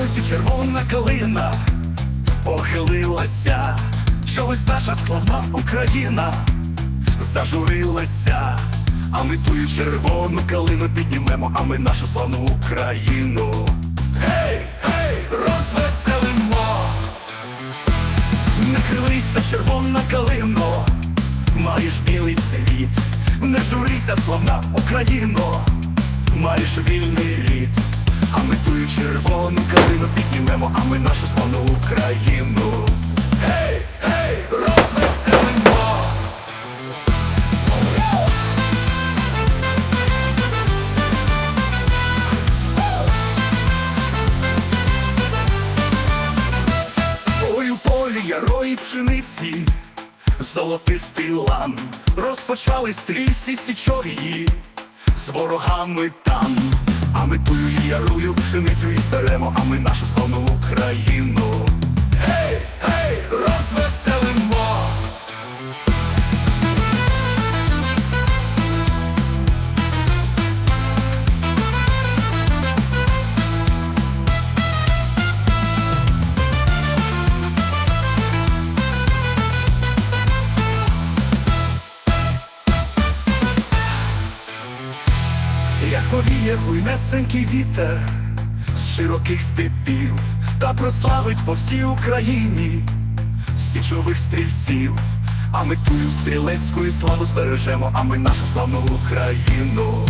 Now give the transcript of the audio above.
галузі червона калина похилилася, чогось наша славна Україна зажурилася, а ми тую червону калину піднімемо, а ми нашу славну Україну. Гей, гей, розвеселимо, не хилися, червона калино, маєш білий цвіт, не журися, славна Україно, маєш вільний рід. А ми тую червону калину калину піднімемо, а ми нашу славну Україну. Гей, гей, розвеселимо. Ой, полі ярої пшениці, золотистий лан, розпочали стрільці січовії з ворогами там. А ми тую ярую пшеницю і зберемо, а ми нашу славну Україну. Гей, гей, розвеселимо. Як повіє буйнесенький вітер з широких степів та прославить по всій Україні січових стрільців, а ми тую стрілецькою славу збережемо, а ми нашу славну Україну.